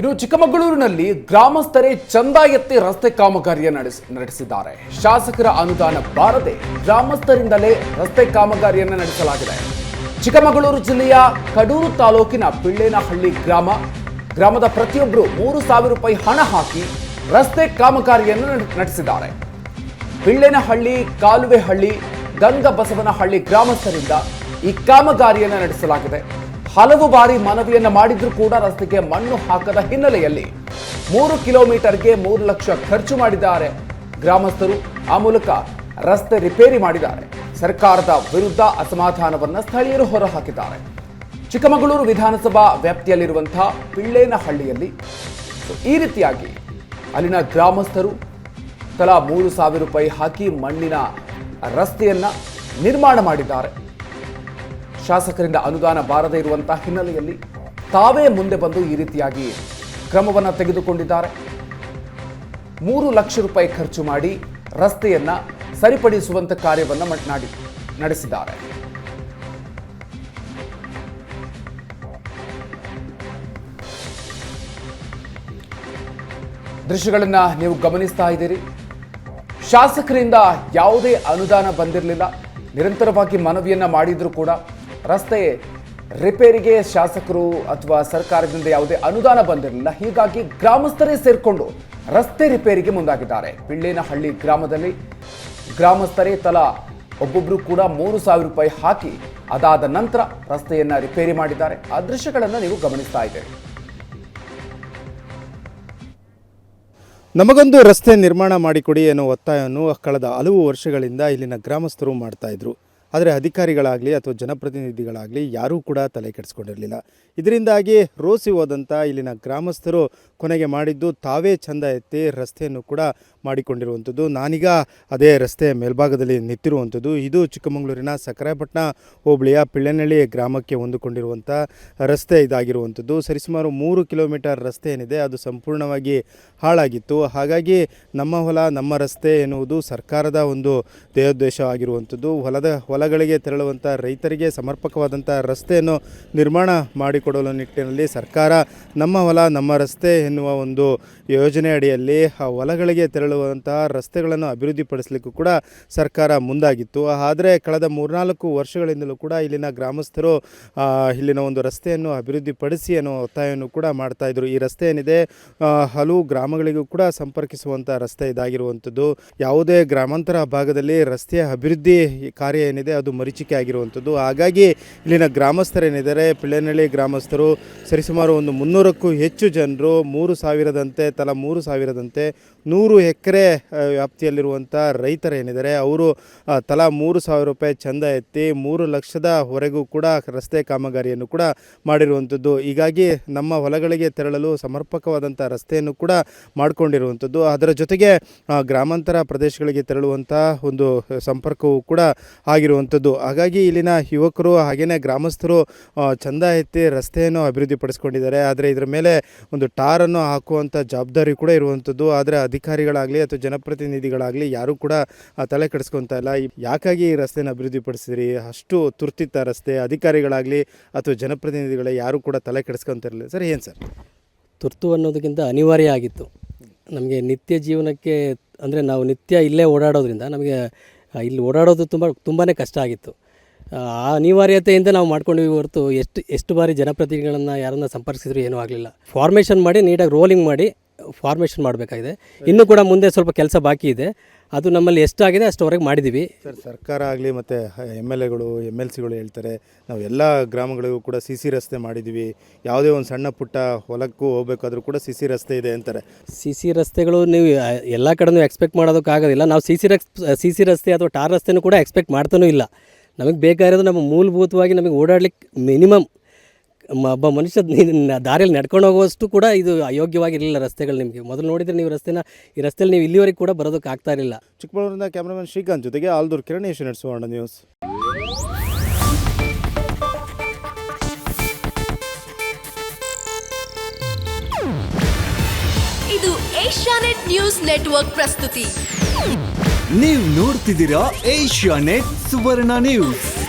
ಇನ್ನು ಚಿಕ್ಕಮಗಳೂರಿನಲ್ಲಿ ಗ್ರಾಮಸ್ಥರೇ ಚಂದ ಎತ್ತಿ ರಸ್ತೆ ಕಾಮಗಾರಿಯ ನಡೆಸ- ನಡೆಸಿದ್ದಾರೆ. ಶಾಸಕರ ಅನುದಾನ ಬಾರದೆ ಗ್ರಾಮಸ್ಥರಿಂದಲೇ ರಸ್ತೆ ಕಾಮಗಾರಿಯನ್ನು ನಡೆಸಲಾಗಿದೆ. ಚಿಕ್ಕಮಗಳೂರು ಜಿಲ್ಲೆಯ ಕಡೂರು ತಾಲೂಕಿನ ಪಿಳ್ಳೇನಹಳ್ಳಿ ಗ್ರಾಮ, ಗ್ರಾಮದ ಪ್ರತಿಯೊಬ್ಬರು ಮೂರು ಸಾವಿರ ರೂಪಾಯಿ ಹಣ ಹಾಕಿ ರಸ್ತೆ ಕಾಮಗಾರಿಯನ್ನು ನಡೆ- ನಡೆಸಿದ್ದಾರೆ. ಪಿಳ್ಳೇನಹಳ್ಳಿ, ಕಾಲುವೆಹಳ್ಳಿ, ಗಂಗಬಸವನಹಳ್ಳಿ ಗ್ರಾಮಸ್ಥರಿಂದ ಈ ಕಾಮಗಾರಿಯನ್ನು ನಡೆಸಲಾಗಿದೆ. ಹಲವು ಬಾರಿ ಮನವಿಯನ್ನ ಮಾಡಿದ್ರೂ ಕೂಡ ರಸ್ತೆಗೆ ಮಣ್ಣು ಹಾಕದ ಹಿನ್ನೆಲೆಯಲ್ಲಿ ಮೂರು ಕಿಲೋಮೀಟರ್ಗೆ ಮೂರು ಲಕ್ಷ ಖರ್ಚು ಮಾಡಿದ್ದಾರೆ. ಗ್ರಾಮಸ್ಥರು ಆ ಮೂಲಕ ರಸ್ತೆ ರಿಪೇರಿ ಮಾಡಿದ್ದಾರೆ. ಸರ್ಕಾರದ ವಿರುದ್ಧ ಅಸಮಾಧಾನವನ್ನ ಸ್ಥಳೀಯರು ಹೊರಹಾಕಿದ್ದಾರೆ. ಚಿಕ್ಕಮಗಳೂರು ವಿಧಾನಸಭಾ ವ್ಯಾಪ್ತಿಯಲ್ಲಿರುವಂತಹ ಪಿಳ್ಳೇನಹಳ್ಳಿಯಲ್ಲಿ ಈ ರೀತಿಯಾಗಿ ಅಲ್ಲಿನ ಗ್ರಾಮಸ್ಥರು ತಲಾ ಮೂರು ಸಾವಿರ ರೂಪಾಯಿ ಹಾಕಿ ಮಣ್ಣಿನ ರಸ್ತೆಯನ್ನ ನಿರ್ಮಾಣ ಮಾಡಿದ್ದಾರೆ. ಶಾಸಕರಿಂದ ಅನುದಾನ ಬಾರದೇ ಇರುವಂತಹ ಹಿನ್ನೆಲೆಯಲ್ಲಿ ತಾವೇ ಮುಂದೆ ಬಂದು ಈ ರೀತಿಯಾಗಿ ಕ್ರಮವನ್ನು ತೆಗೆದುಕೊಂಡಿದ್ದಾರೆ. ಮೂರು ಲಕ್ಷ ರೂಪಾಯಿ ಖರ್ಚು ಮಾಡಿ ರಸ್ತೆಯನ್ನ ಸರಿಪಡಿಸುವಂತ ಕಾರ್ಯವನ್ನ ಮಾಡಿ ನಾಡಿ ನಡೆಸಿದ್ದಾರೆ. ದೃಶ್ಯಗಳನ್ನ ನೀವು ಗಮನಿಸ್ತಾ ಇದ್ದೀರಿ. ಶಾಸಕರಿಂದ ಯಾವುದೇ ಅನುದಾನ ಬಂದಿರಲಿಲ್ಲ. ನಿರಂತರವಾಗಿ ಮನವಿಯನ್ನ ಮಾಡಿದ್ರು ಕೂಡ ರಸ್ತೆ ರಿಪೇರಿಗೆ ಶಾಸಕರು ಅಥವಾ ಸರ್ಕಾರದಿಂದ ಯಾವುದೇ ಅನುದಾನ ಬಂದಿರಲಿಲ್ಲ. ಹೀಗಾಗಿ ಗ್ರಾಮಸ್ಥರೇ ಸೇರಿಕೊಂಡು ರಸ್ತೆ ರಿಪೇರಿಗೆ ಮುಂದಾಗಿದ್ದಾರೆ. ಪಿಳ್ಳೇನಹಳ್ಳಿ ಗ್ರಾಮದಲ್ಲಿ ಗ್ರಾಮಸ್ಥರೇ ತಲಾ ಒಬ್ಬೊಬ್ಬರು ಕೂಡ ಮೂರು ಸಾವಿರ ರೂಪಾಯಿ ಹಾಕಿ ಅದಾದ ನಂತರ ರಸ್ತೆಯನ್ನ ರಿಪೇರಿ ಮಾಡಿದ್ದಾರೆ. ಆ ದೃಶ್ಯಗಳನ್ನು ನೀವು ಗಮನಿಸ್ತಾ ಇದ್ದೀರಿ. ನಮಗೊಂದು ರಸ್ತೆ ನಿರ್ಮಾಣ ಮಾಡಿಕೊಡಿ ಅನ್ನೋ ಒತ್ತಾಯವನ್ನು ಕಳೆದ ಹಲವು ವರ್ಷಗಳಿಂದ ಇಲ್ಲಿನ ಗ್ರಾಮಸ್ಥರು ಮಾಡ್ತಾ ಇದ್ರು. ಆದರೆ ಅಧಿಕಾರಿಗಳಾಗಲಿ ಅಥವಾ ಜನಪ್ರತಿನಿಧಿಗಳಾಗಲಿ ಯಾರೂ ಕೂಡ ತಲೆ ಕೆಡಿಸ್ಕೊಂಡಿರಲಿಲ್ಲ. ಇದರಿಂದಾಗಿ ರೋಸಿ ಹೋದಂಥ ಇಲ್ಲಿನ ಗ್ರಾಮಸ್ಥರು ಕೊನೆಗೆ ಮಾಡಿದ್ದು ತಾವೇ ಚಂದ ಎತ್ತಿ ರಸ್ತೆಯನ್ನು ಕೂಡ ಮಾಡಿಕೊಂಡಿರುವಂಥದ್ದು. ನಾನೀಗ ಅದೇ ರಸ್ತೆ ಮೇಲ್ಭಾಗದಲ್ಲಿ ನಿಂತಿರುವಂಥದ್ದು. ಇದು ಚಿಕ್ಕಮಗಳೂರಿನ ಸಕ್ಕರೆಪಟ್ಟಣ ಹೋಬಳಿಯ ಪಿಳ್ಳೆನಳ್ಳಿ ಗ್ರಾಮಕ್ಕೆ ಹೊಂದಿಕೊಂಡಿರುವಂಥ ರಸ್ತೆ ಇದಾಗಿರುವಂಥದ್ದು. ಸರಿಸುಮಾರು ಮೂರು ಕಿಲೋಮೀಟರ್ ರಸ್ತೆ ಏನಿದೆ ಅದು ಸಂಪೂರ್ಣವಾಗಿ ಹಾಳಾಗಿತ್ತು. ಹಾಗಾಗಿ ನಮ್ಮ ಹೊಲ, ನಮ್ಮ ರಸ್ತೆ ಎನ್ನುವುದು ಸರ್ಕಾರದ ಒಂದು ದೇಹೋದ್ದೇಶ ಆಗಿರುವಂಥದ್ದು. ಹೊಲದ ಹೊಲಗಳಿಗೆ ತೆರಳುವಂಥ ರೈತರಿಗೆ ಸಮರ್ಪಕವಾದಂಥ ರಸ್ತೆಯನ್ನು ನಿರ್ಮಾಣ ಮಾಡಿಕೊಡಲು ನಿಟ್ಟಿನಲ್ಲಿ ಸರ್ಕಾರ ನಮ್ಮ ಹೊಲ, ನಮ್ಮ ರಸ್ತೆ ಎನ್ನುವ ಒಂದು ಯೋಜನೆ ಅಡಿಯಲ್ಲಿ ಆ ಹೊಲಗಳಿಗೆ ತೆರಳುವಂತಹ ರಸ್ತೆಗಳನ್ನು ಅಭಿವೃದ್ಧಿಪಡಿಸಲಿಕ್ಕೂ ಕೂಡ ಸರ್ಕಾರ ಮುಂದಾಗಿತ್ತು. ಆದರೆ ಕಳೆದ ಮೂರ್ನಾಲ್ಕು ವರ್ಷಗಳಿಂದಲೂ ಕೂಡ ಇಲ್ಲಿನ ಗ್ರಾಮಸ್ಥರು ಇಲ್ಲಿನ ಒಂದು ರಸ್ತೆಯನ್ನು ಅಭಿವೃದ್ಧಿಪಡಿಸಿ ಅನ್ನೋ ಒತ್ತಾಯವನ್ನು ಕೂಡ ಮಾಡ್ತಾ ಇದ್ರು. ಈ ರಸ್ತೆ ಏನಿದೆ ಹಲವು ಗ್ರಾಮಗಳಿಗೂ ಕೂಡ ಸಂಪರ್ಕಿಸುವಂಥ ರಸ್ತೆ ಇದಾಗಿರುವಂಥದ್ದು. ಯಾವುದೇ ಗ್ರಾಮಾಂತರ ಭಾಗದಲ್ಲಿ ರಸ್ತೆಯ ಅಭಿವೃದ್ಧಿ ಕಾರ್ಯ ಏನಿದೆ ಅದು ಮರೀಚಿಕೆ ಆಗಿರುವಂಥದ್ದು. ಹಾಗಾಗಿ ಇಲ್ಲಿನ ಗ್ರಾಮಸ್ಥರೇನಿದ್ದಾರೆ, ಪಿಳ್ಳನಹಳ್ಳಿ ಗ್ರಾಮಸ್ಥರು, ಸರಿಸುಮಾರು ಒಂದು ಮುನ್ನೂರಕ್ಕೂ ಹೆಚ್ಚು ಜನರು ಮೂರು ಸಾವಿರದಂತೆ, ತಲಾ ಮೂರು ಸಾವಿರದಂತೆ ನೂರು ಎಕರೆ ವ್ಯಾಪ್ತಿಯಲ್ಲಿರುವಂಥ ರೈತರೇನಿದ್ದಾರೆ ಅವರು ತಲಾ ಮೂರು ಸಾವಿರ ರೂಪಾಯಿ ಚಂದ ಎತ್ತಿ ಮೂರು ಲಕ್ಷದವರೆಗೂ ಕೂಡ ರಸ್ತೆ ಕಾಮಗಾರಿಯನ್ನು ಕೂಡ ಮಾಡಿರುವಂಥದ್ದು. ಹೀಗಾಗಿ ನಮ್ಮ ಹೊಲಗಳಿಗೆ ತೆರಳಲು ಸಮರ್ಪಕವಾದಂಥ ರಸ್ತೆಯನ್ನು ಕೂಡ ಮಾಡಿಕೊಂಡಿರುವಂಥದ್ದು. ಅದರ ಜೊತೆಗೆ ಗ್ರಾಮಾಂತರ ಪ್ರದೇಶಗಳಿಗೆ ತೆರಳುವಂಥ ಒಂದು ಸಂಪರ್ಕವೂ ಕೂಡ ಆಗಿರುವಂಥದ್ದು. ಹಾಗಾಗಿ ಇಲ್ಲಿನ ಯುವಕರು ಹಾಗೆಯೇ ಗ್ರಾಮಸ್ಥರು ಚಂದ ಎತ್ತಿ ರಸ್ತೆಯನ್ನು ಅಭಿವೃದ್ಧಿಪಡಿಸ್ಕೊಂಡಿದ್ದಾರೆ. ಆದರೆ ಇದರ ಮೇಲೆ ಒಂದು ಟಾರನ್ನು ಹಾಕುವಂಥ ಜವಾಬ್ದಾರಿ ಕೂಡ ಇರುವಂಥದ್ದು. ಆದರೆ ಅಧಿಕಾರಿಗಳಾಗಲಿ ಅಥವಾ ಜನಪ್ರತಿನಿಧಿಗಳಾಗಲಿ ಯಾರೂ ಕೂಡ ತಲೆ ಕೆಡಿಸ್ಕೊತಾ ಇಲ್ಲ. ಯಾಕಾಗಿ ಈ ರಸ್ತೆನ ಅಭಿವೃದ್ಧಿಪಡಿಸಿದ್ರಿ? ಅಷ್ಟು ತುರ್ತಿತ್ತ ರಸ್ತೆ, ಅಧಿಕಾರಿಗಳಾಗಲಿ ಅಥವಾ ಜನಪ್ರತಿನಿಧಿಗಳೇ ಯಾರೂ ಕೂಡ ತಲೆ ಕೆಡಿಸ್ಕೊತಿರಲಿಲ್ಲ ಸರ್, ಏನು ಸರ್? ತುರ್ತು ಅನ್ನೋದಕ್ಕಿಂತ ಅನಿವಾರ್ಯ ಆಗಿತ್ತು. ನಮಗೆ ನಿತ್ಯ ಜೀವನಕ್ಕೆ, ಅಂದರೆ ನಾವು ನಿತ್ಯ ಇಲ್ಲೇ ಓಡಾಡೋದ್ರಿಂದ ನಮಗೆ ಇಲ್ಲಿ ಓಡಾಡೋದು ತುಂಬ ತುಂಬಾ ಕಷ್ಟ ಆಗಿತ್ತು. ಆ ಅನಿವಾರ್ಯತೆಯಿಂದ ನಾವು ಮಾಡ್ಕೊಂಡ್ವಿ ಹೊರತು ಎಷ್ಟು ಎಷ್ಟು ಬಾರಿ ಜನಪ್ರತಿನಿಧಿಗಳನ್ನು ಯಾರನ್ನ ಸಂಪರ್ಕಿಸಿದ್ರು ಏನೂ ಆಗಲಿಲ್ಲ. ಫಾರ್ಮೇಷನ್ ಮಾಡಿ ನೀಟಾಗಿ ರೋಲಿಂಗ್ ಮಾಡಿ ಫಾರ್ಮೇಷನ್ ಮಾಡಬೇಕಾಗಿದೆ. ಇನ್ನೂ ಕೂಡ ಮುಂದೆ ಸ್ವಲ್ಪ ಕೆಲಸ ಬಾಕಿ ಇದೆ. ಅದು ನಮ್ಮಲ್ಲಿ ಎಷ್ಟಾಗಿದೆ ಅಷ್ಟವರೆಗೆ ಮಾಡಿದ್ದೀವಿ. ಸರ್ ಸರ್ಕಾರ ಆಗಲಿ ಮತ್ತು ಎಂ ಎಲ್ ಎಗಳು ಎಂ ಎಲ್ ಸಿಗಳು ಹೇಳ್ತಾರೆ ನಾವು ಎಲ್ಲ ಗ್ರಾಮಗಳಿಗೂ ಕೂಡ ಸಿ ಸಿ ರಸ್ತೆ ಮಾಡಿದ್ದೀವಿ. ಯಾವುದೇ ಒಂದು ಸಣ್ಣ ಪುಟ್ಟ ಹೊಲಕ್ಕೂ ಹೋಗಬೇಕಾದ್ರೂ ಕೂಡ ಸಿ ಸಿ ರಸ್ತೆ ಇದೆ ಅಂತಾರೆ. ಸಿ ಸಿ ರಸ್ತೆಗಳು ನೀವು ಎಲ್ಲ ಕಡೆನೂ ಎಕ್ಸ್ಪೆಕ್ಟ್ ಮಾಡೋದಕ್ಕಾಗೋದಿಲ್ಲ ನಾವು ಸಿ ಸಿ ರಸ್ ಸಿ ಸಿ ರಸ್ತೆ ಅಥವಾ ಟಾರ್ ರಸ್ತೆನೂ ಕೂಡ ಎಕ್ಸ್ಪೆಕ್ಟ್ ಮಾಡ್ತಾನೂ ಇಲ್ಲ. ನಮಗೆ ಬೇಕಾಗಿರೋದು ನಮ್ಮ ಮೂಲಭೂತವಾಗಿ ನಮಗೆ ಓಡಾಡ್ಲಿಕ್ಕೆ ಮಿನಿಮಮ್ ಒಬ್ಬ ಮನುಷ್ಯ ನಿ- ದಾರಿಯಲ್ಲಿ ನಡ್ಕೊಂಡು ಹೋಗುವಷ್ಟು ಕೂಡ ಇದು ಅಯೋಗ್ಯವಾಗಿರಲಿಲ್ಲ ರಸ್ತೆಗಳು ನಿಮಗೆ. ಮೊದಲು ನೋಡಿದರೆ ನೀವು ರಸ್ತೆನ ಈ ರಸ್ತೆಯಲ್ಲಿ ನೀವು ಇಲ್ಲಿವರೆಗೆ ಕೂಡ ಬರೋದಕ್ಕೆ ಆಗ್ತಾ ಇರಲಿಲ್ಲ. ಚಿಕ್ಕಮಗಳೂರಿನ ಕ್ಯಾಮ್ರಾಮನ್ ಶ್ರೀಕಾಂತ್ ಜೊತೆಗೆ ಆಲ್ದೂರ್ ಕಿರಣ್ ಏಷ್ಯನ್ ಸುವರ್ಣ ನ್ಯೂಸ್. ಇದು ಏಷ್ಯಾನೆಟ್ ನ್ಯೂಸ್ ನೆಟ್ವರ್ಕ್ ಪ್ರಸ್ತುತಿ. ನೀವು ನೋಡ್ತಿದ್ದೀರಾ ಏಷ್ಯಾ ನೆಟ್ ಸುವರ್ಣ ನ್ಯೂಸ್.